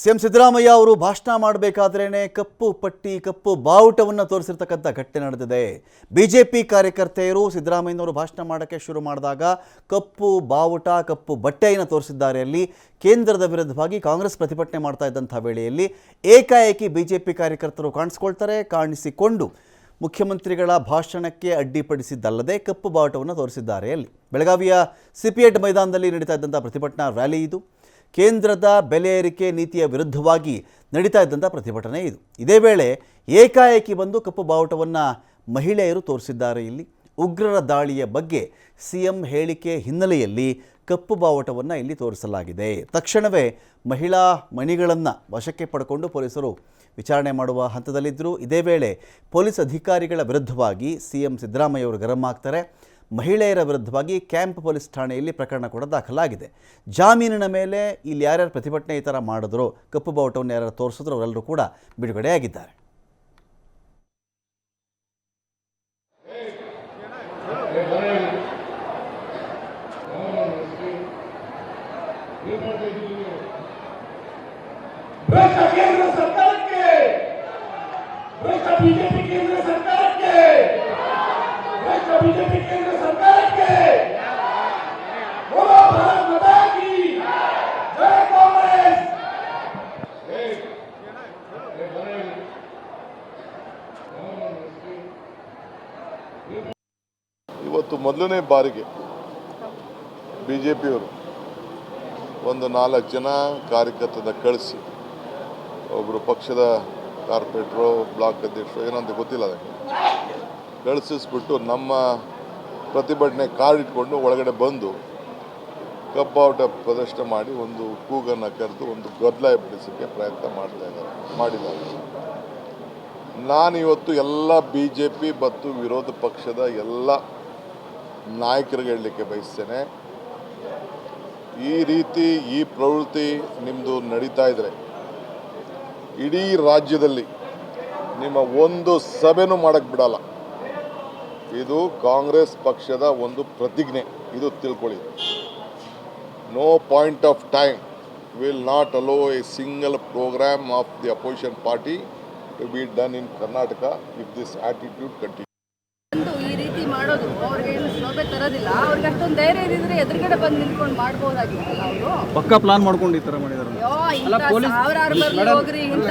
CM Siddaramaiah ಅವರು ಭಾಷಣ ಮಾಡಬೇಕಾದ್ರೇ ಕಪ್ಪು ಪಟ್ಟಿ, ಕಪ್ಪು ಬಾವುಟವನ್ನು ತೋರಿಸಿರ್ತಕ್ಕಂಥ ಘಟನೆ ನಡೆದಿದೆ. ಬಿಜೆಪಿ ಕಾರ್ಯಕರ್ತೆಯರು ಸಿದ್ದರಾಮಯ್ಯನವರು ಭಾಷಣ ಮಾಡೋಕ್ಕೆ ಶುರು ಮಾಡಿದಾಗ ಕಪ್ಪು ಬಾವುಟ, ಕಪ್ಪು ಬಟ್ಟೆಯನ್ನು ತೋರಿಸಿದ್ದಾರೆ. ಅಲ್ಲಿ ಕೇಂದ್ರದ ವಿರುದ್ಧವಾಗಿ ಕಾಂಗ್ರೆಸ್ ಪ್ರತಿಭಟನೆ ಮಾಡ್ತಾ ಇದ್ದಂಥ ವೇಳೆಯಲ್ಲಿ ಏಕಾಏಕಿ ಬಿಜೆಪಿ ಕಾರ್ಯಕರ್ತರು ಕಾಣಿಸ್ಕೊಳ್ತಾರೆ, ಕಾಣಿಸಿಕೊಂಡು ಮುಖ್ಯಮಂತ್ರಿಗಳ ಭಾಷಣಕ್ಕೆ ಅಡ್ಡಿಪಡಿಸಿದ್ದಲ್ಲದೆ ಕಪ್ಪು ಬಾವುಟವನ್ನು ತೋರಿಸಿದ್ದಾರೆ. ಅಲ್ಲಿ ಬೆಳಗಾವಿಯ ಸಿಪಿಎಡ್ ಮೈದಾನದಲ್ಲಿ ನಡೀತಾ ಇದ್ದಂಥ ಪ್ರತಿಭಟನಾ ರ್ಯಾಲಿ ಇದು. ಕೇಂದ್ರದ ಬೆಲೆ ಏರಿಕೆ ನೀತಿಯ ವಿರುದ್ಧವಾಗಿ ನಡೀತಾ ಇದ್ದಂಥ ಪ್ರತಿಭಟನೆ ಇದು. ಇದೇ ವೇಳೆ ಏಕಾಏಕಿ ಬಂದು ಕಪ್ಪು ಬಾವುಟವನ್ನು ಮಹಿಳೆಯರು ತೋರಿಸಿದ್ದಾರೆ ಇಲ್ಲಿ. ಉಗ್ರರ ದಾಳಿಯ ಬಗ್ಗೆ ಸಿಎಂ ಹೇಳಿಕೆ ಹಿನ್ನೆಲೆಯಲ್ಲಿ ಕಪ್ಪು ಬಾವುಟವನ್ನು ಇಲ್ಲಿ ತೋರಿಸಲಾಗಿದೆ. ತಕ್ಷಣವೇ ಮಹಿಳಾ ಮಣಿಗಳನ್ನು ವಶಕ್ಕೆ ಪಡ್ಕೊಂಡು ಪೊಲೀಸರು ವಿಚಾರಣೆ ಮಾಡುವ ಹಂತದಲ್ಲಿದ್ದರು ಇದೇ ವೇಳೆ ಪೊಲೀಸ್ ಅಧಿಕಾರಿಗಳ ವಿರುದ್ಧವಾಗಿ ಸಿಎಂ ಸಿದ್ದರಾಮಯ್ಯ ಅವರು ಗರಂ ಆಗ್ತಾರೆ. ಮಹಿಳೆಯರ ವಿರುದ್ಧವಾಗಿ ಕ್ಯಾಂಪ್ ಪೊಲೀಸ್ ಠಾಣೆಯಲ್ಲಿ ಪ್ರಕರಣ ಕೂಡ ದಾಖಲಾಗಿದೆ. ಜಾಮೀನಿನ ಮೇಲೆ ಇಲ್ಲಿ ಯಾರ್ಯಾರು ಪ್ರತಿಭಟನೆ ಈ ಥರ ಮಾಡಿದ್ರು, ಕಪ್ಪು ಬಾವುಟವನ್ನು ಯಾರ್ಯಾರು ತೋರಿಸಿದ್ರು ಅವರೆಲ್ಲರೂ ಕೂಡ ಬಿಡುಗಡೆಯಾಗಿದ್ದಾರೆ. ಕೇಂದ್ರ ಸರ್ಕಾರಕ್ಕೆ ಕೇಂದ್ರ ಸರ್ಕಾರಕ್ಕೆ ಭ್ರಷ್ಟ ಬಿಜೆಪಿ ಕೇಂದ್ರ ಸರ್ಕಾರಕ್ಕೆ ಬೋಲೋ ಭಾರತ್ ಮಾತಾ ಕಿ ಜೈ ಕಾಂಗ್ರೆಸ್ ಇವತ್ತು ಮೊದಲನೇ ಬಾರಿಗೆ ಬಿ ಜೆ ಪಿಯವರು ಒಂದು ನಾಲ್ಕು ಜನ ಕಾರ್ಯಕರ್ತನ ಕಳಿಸಿ ಒಬ್ಬರು ಪಕ್ಷದ ಕಾರ್ಪೊರೇಟ್ರು, ಬ್ಲಾಕ್ ಅಧ್ಯಕ್ಷರು ಏನಂತ ಗೊತ್ತಿಲ್ಲ ಅದಕ್ಕೆ. ಕಳಿಸಿಸ್ಬಿಟ್ಟು ನಮ್ಮ ಪ್ರತಿಭಟನೆ ಕಾರ್ಡ್ ಇಟ್ಕೊಂಡು ಒಳಗಡೆ ಬಂದು ಕಬ್ಬಾಟ ಪ್ರದರ್ಶನ ಮಾಡಿ ಒಂದು ಕೂಗನ್ನು ಕರೆದು ಒಂದು ಗದ್ದಲ ಎಬ್ಬಿಸೋಕ್ಕೆ ಪ್ರಯತ್ನ ಮಾಡ್ತಾ ಇದ್ದಾರೆ, ಮಾಡಿದ್ದಾರೆ. ನಾನು ಇವತ್ತು ಎಲ್ಲ ಬಿ ಜೆ ಪಿ ಮತ್ತು ವಿರೋಧ ಪಕ್ಷದ ಎಲ್ಲ ನಾಯಕರಿಗೆ ಹೇಳಲಿಕ್ಕೆ ಬಯಸ್ತೇನೆ. ಈ ರೀತಿ, ಈ ಪ್ರವೃತ್ತಿ ನಿಮ್ಮದು ನಡೀತಾ ಇದ್ದರೆ ಇಡೀ ರಾಜ್ಯದಲ್ಲಿ ನಿಮ್ಮ ಒಂದು ಸಭೆನೂ ಮಾಡಕ್ಕೆ ಬಿಡಲ್ಲ. ಇದು ಕಾಂಗ್ರೆಸ್ ಪಕ್ಷದ ಒಂದು ಪ್ರತಿಜ್ಞೆ, ಇದು ತಿಳ್ಕೊಳ್ಳಿ. No point of time will not allow a single program of the opposition party to be done in Karnataka if this attitude continue ಈ ರೀತಿ ಮಾಡೋದು ಅವ್ರಿಗೇನು ಶೋಭೆ ತರೋದಿಲ್ಲ. ಅವ್ರಿಗೆ ಅಷ್ಟೊಂದು ಧೈರ್ಯ ಇದ್ರೆ ಎದುರುಗಡೆ ಬಂದು ನಿಂತ್ಕೊಂಡು ಮಾಡ್ಬೋದಾಗಿತ್ತಲ್ಲ ಅವರು? ಪಕ್ಕಾ ಪ್ಲಾನ್ ಮಾಡ್ಕೊಂಡು ಈ ತರ ಮಾಡಿದಾರೆ ಸಾವಿರಾರು ಬರ್ಲಿ ಹೋಗ್ರಿ ಇಂಥ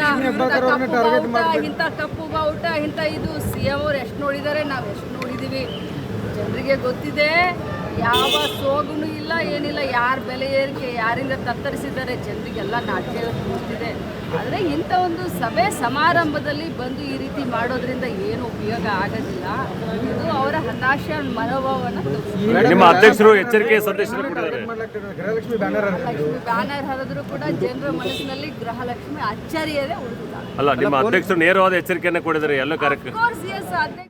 ಇಂಥ ಕಪ್ಪು ಬಾವುಟ ಇಂಥ ಇದು. ಸಿ ಎಂ ಅವ್ರು ಎಷ್ಟು ನೋಡಿದ್ದಾರೆ ನಾವು ಎಷ್ಟು ನೋಡಿದೀವಿ. ಜನರಿಗೆ ಗೊತ್ತಿದೆ ಯಾವ ಸೋಗುನು ಇಲ್ಲ ಏನಿಲ್ಲ. ಯಾರ ಬೆಲೆ ಏರಿಕೆ ಯಾರಿಂದ ತತ್ತರಿಸಿದ್ದಾರೆ ಜನರಿಗೆಲ್ಲ ನಾಟ್ಯ ಗೊತ್ತಿದೆ ಆದರೆ ಇಂಥ ಒಂದು ಸಭೆ ಸಮಾರಂಭದಲ್ಲಿ ಬಂದು ಈ ರೀತಿ ಮಾಡೋದ್ರಿಂದ ಏನು ಉಪಯೋಗ ಆಗೋದಿಲ್ಲ. ಇದು ಅವರ ಹತಾಶ ಮನೋಭಾವನ ನಿಮ್ಮ ಅಧ್ಯಕ್ಷರು ಎಚ್ಚರಿಕೆ ಸಂದೇಶ ಗೃಹಲಕ್ಷ್ಮಿ ಬ್ಯಾನರ್ ಹರಿದ್ರು ಕೂಡ ಜನರ ಮನಸ್ಸಿನಲ್ಲಿ ಗೃಹಲಕ್ಷ್ಮಿ ಅಚ್ಚರಿಯದೇ ಉಳಿದಿಲ್ಲ. ಅಲ್ಲ ನಿಮ್ಮ ಅಧ್ಯಕ್ಷರು ನೇರವಾದ ಎಚ್ಚರಿಕೆಯನ್ನು ಕೊಡಿದರೆ ಎಲ್ಲ ಕಾರ್ಯಕ್ರಮ